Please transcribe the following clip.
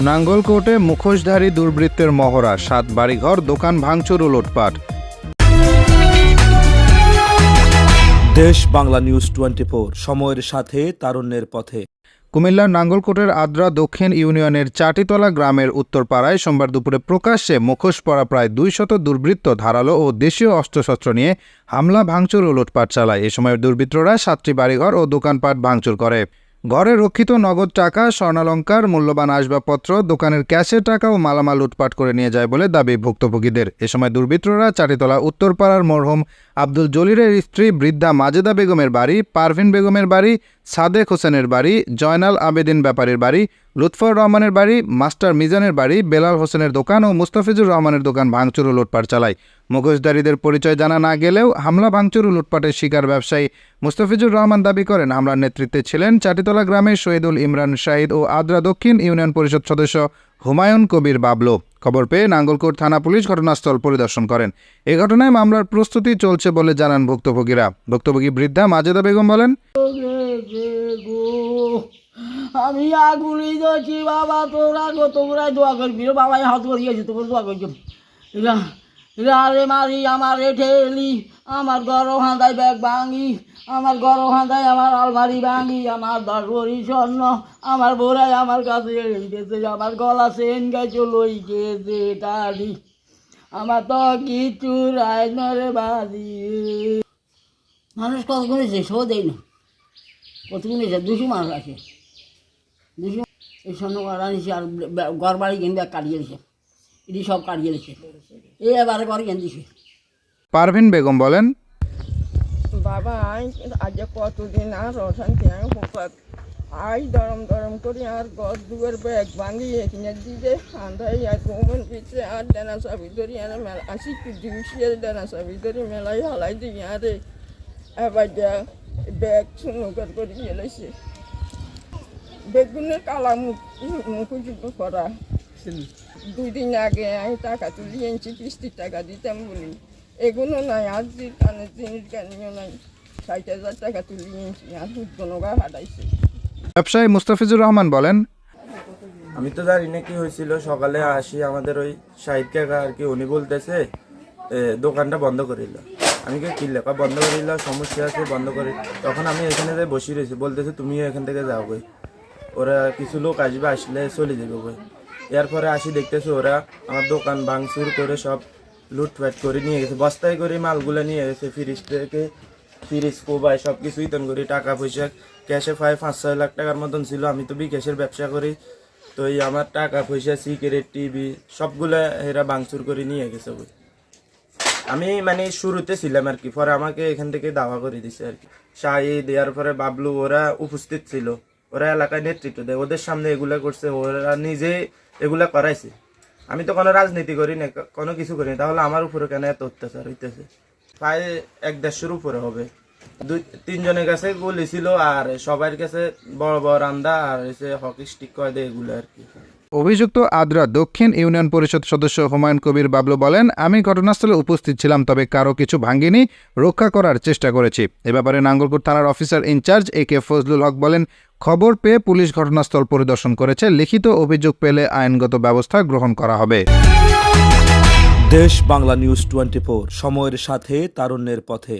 নাঙ্গলকোটে মুখোশধারী দুর্বৃত্তের মহড়া সাত বাড়িঘর দোকান ভাঙচুর ও লুটপাট। দেশ বাংলা নিউজ টোয়েন্টি সময়ের সাথে তারুণ্যের পথে। কুমিল্লার নাঙ্গলকোটের আদ্রা দক্ষিণ ইউনিয়নের চাটিতলা গ্রামের উত্তরপাড়ায় সোমবার দুপুরে প্রকাশ্যে মুখোশ পরা প্রায় দুই শত দুর্বৃত্ত ধারালো ও দেশীয় অস্ত্রশস্ত্র নিয়ে হামলা ভাঙচুর ও লুটপাট চালায়। এ সময় দুর্বৃত্তরা সাতটি বাড়িঘর ও দোকানপাট ভাঙচুর করে। ঘরে রক্ষিত নগদ টাকা, স্বর্ণালঙ্কার, মূল্যবান আসবাবপত্র, দোকানের ক্যাশের টাকা ও মালামাল লুটপাট করে নিয়ে যায় বলে দাবি ভুক্তভোগীদের। এ সময় দুর্বৃত্তরা চারিতলা উত্তরপাড়ার মরহুম আব্দুল জলিরের স্ত্রী বৃদ্ধা মাজেদা বেগমের বাড়ি, পারভিন বেগমের বাড়ি, সাদেক হোসেনের বাড়ি, জয়নাল আবেদিন ব্যাপারীর বাড়ি লুৎফর রহমানের বাড়ি, মাস্টার মিজানের বাড়ি, বেলাল হোসেনের দোকান ও মুস্তাফিজুর রহমানের দোকান ভাঙচুর ও লুটপাট চালায়। মুখোশধারীদের পরিচয় জানা না গেলেও হামলা, ভাঙচুর ও লুটপাটের শিকার ব্যবসায়ী মুস্তাফিজুর রহমান দাবি করেন হামলার নেতৃত্বে ছিলেন চাটিতলা গ্রামের শহীদুল ইমরান শাহিদ ও আদ্রা দক্ষিণ ইউনিয়ন পরিষদ সদস্য হুমায়ুন কবির বাবলো। খবর পেয়ে নাঙ্গলকোট থানা পুলিশ ঘটনাস্থল পরিদর্শন করেন। এ ঘটনায় মামলার প্রস্তুতি চলছে বলে জানান ভুক্তভোগীরা। ভুক্তভোগী বৃদ্ধা মাজেদা বেগম বলেন আমি আগুলি যাচ্ছি বাবা তোরা গো তোমরা দোয়া করবি রে বাবা হাত করিয়েছি তোমরা দোয়া করছ। রে মারি, আমার ঠেলি, আমার গরো হাঁদাই ব্যাগ ভাঙি, আমার গরো হাঁদাই আমার আলমারি ভাঙি, আমার দশ ভরি স্বর্ণ, আমার বোরাই আমার কাছে গেছে আমার গলা সেন গেছে লই গেছে টালি। আমার তো কিছু রায় নরে বাড়ি মানুষ কত করেছে সেও দেয় না। কত করেছে দুশো মানুষ আছে। দুশো এই স্বর্ণ আনিছে আর ঘর বাড়ি কিনবে কাটিয়ে দিছে। এটি সব কাটিয়ে দিছে। এই এবারে ঘর কিনে দিছে পারভিন বেগম বলেন বাবা আই আজ কতদিন আর অশান্তি আমি হোকাত আই দরম দরম করি আর ঘর দুয়ার ব্যাগ ভাঙি এখানে দিতে আন্ধাই আর গোমন পিছে আর ডানা চাবি ধরি আর মেলা আসি কি দিউসিয়ার ডানা চাবি ধরি মেলাই হালাই দিই আরে এবার যা ব্যাগ সুনকার করে গেলেছে বেগুনের কালা মুখ মুখোশুদ্ধ করা। দুই দিন আগে আমি টাকা তুলি এনেছি কিস্তির টাকা দিতাম বলি। এগুলো নাই আর যে কানের জিনিস জ্ঞানীয় নাই। ষাট হাজার টাকা তুলি এনেছি আর হুদ্দনো গা হারাইছে। ব্যবসায়ী মুস্তাফিজুর রহমান বলেন আমি তো জানি না কি হয়েছিল। সকালে আসি আমাদের ওই সাহিদ কাকা আর কি উনি বলতেছে এ, দোকানটা বন্ধ করিল। আমি কে কিনলে কয় বন্ধ করিল সমস্যা আছে বন্ধ করি। তখন আমি এখানে যাই বসে রয়েছি বলতেছে তুমিও এখান থেকে যাও ওরা কিছু লোক আসবে, আসলে চলে যাবে গই এরপরে আসি দেখতেছে ওরা আমার দোকান ভাঙচুর করে সব লুটপাট করে নিয়ে গেছে। বস্তায় করে মালগুলো নিয়ে গেছে ফ্রিজ থেকে ফ্রিজ কোবাই সব কিছুই তন করি টাকা পয়সা ক্যাশে প্রায় পাঁচ ছয় লাখ টাকার মতন ছিল। আমি তো বিকাশের ব্যবসা করি। তো এই আমার টাকা পয়সা সিগারেট টিভি সবগুলো এরা ভাঙচুর করে নিয়ে গেছে বই। আমি মানে শুরুতে ছিলাম আর কি, পরে আমাকে এখান থেকে দাওয়া করে দিছে আর কি। শাহিদ দেওয়ার পরে বাবলু, ওরা উপস্থিত ছিল। ওরা এলাকায় নেতৃত্ব দেয়, ওদের সামনে এগুলা করছে, ওরা নিজে এগুলা করাইছে। আমি তো কোনো রাজনীতি করি না কোনো কিছু করি না, তাহলে আমার উপরে কেন এত অত্যাচার হইতেছে? প্রায় এক দেড়শোর উপরে হবে। দুই, তিনজনের কাছে গুলি ছিল আর সবার কাছে বড় বড় রান্দা আর এসে হকি স্টিক কয় দেয় এগুলো আর কি। অভিযুক্ত আদ্রা দক্ষিণ ইউনিয়ন পরিষদ সদস্য হুমায়ুন কবির বাবলু বলেন, আমি ঘটনাস্থলে উপস্থিত ছিলাম, তবে কারও কিছু ভাঙ্গিনি, রক্ষা করার চেষ্টা করেছি। এ ব্যাপারে নাঙ্গলকোট থানার officer in charge A K Fazlul Haque বলেন, খবর পেয়ে পুলিশ ঘটনাস্থল পরিদর্শন করেছে। লিখিত অভিযোগ পেলে আইনগত ব্যবস্থা গ্রহণ করা হবে। দেশ বাংলা নিউজ টোয়েন্টি সময়ের সাথে তারুণ্যের পথে।